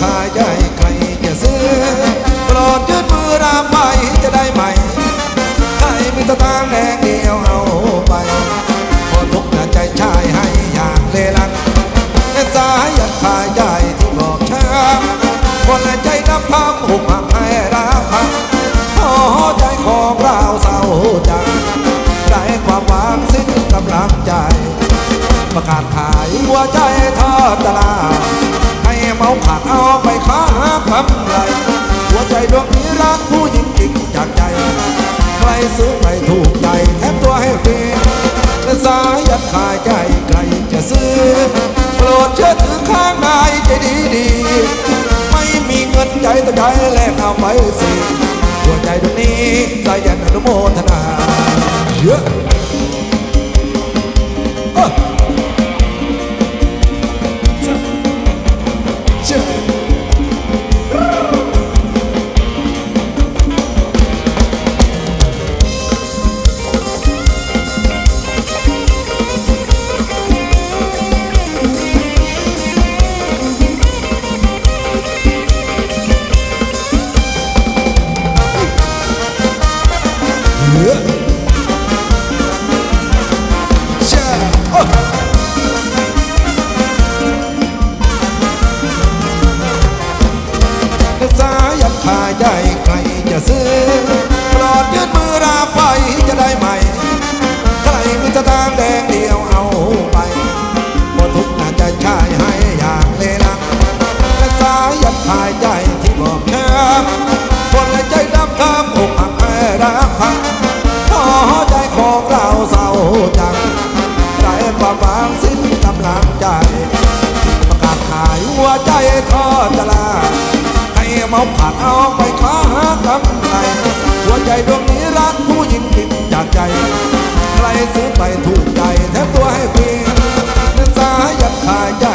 ขายใหญ่ใครจะซื้อปลอดยืดมือรามไปจะได้ไหมใครมีตะตางแดงเดียวเอาไป พอทุกหน้าใจชายให้อย่างเลลังแต่สายยันขายใหญ่ที่บอกช้าคนละใจนับทำหุบหักให้รับพังขอใจของเราเศร้าจังได้ความหวังสิ้นกำลังใจ ประกาศขายหัวใจทอดตลาด เมาขาดเอาไปค้าหากำไรหัวใจดวงนี้รักผู้หญิงจริงจากใจ ใครซื้อไปถูกใจแถมตัวให้ฟรีและสายยัดขายใจใครจะซื้อ โปรดเชื่อถือข้างในใจดีดีๆไม่มีเงินใจแต่ใจแลกเอาไปสิหัวใจดวงนี้สายยันอนุโมทนาเยอะ ครจะซื้อปลอดยื่นมือราไปจะได้ไหมใครมีสตางค์แดงเดียวเอาไปหมดทุกน่าจะใช่ให้อย่างเลนักนักสายันขายใจที่บอกแค่คนและใจดำทำอกหักให้รักพังพอใจของเราเศร้าจังใจความบางสิ้นกำลังใจประกาศขายหัวใจทอดตลา เมาผ่านเอาไปค้าหากำไรหัวใจดวงนี้รักผู้หญิงผิดจากใจ ใครซื้อไปถูกใจแถมตัวให้ฟรีนักสายันขายใจ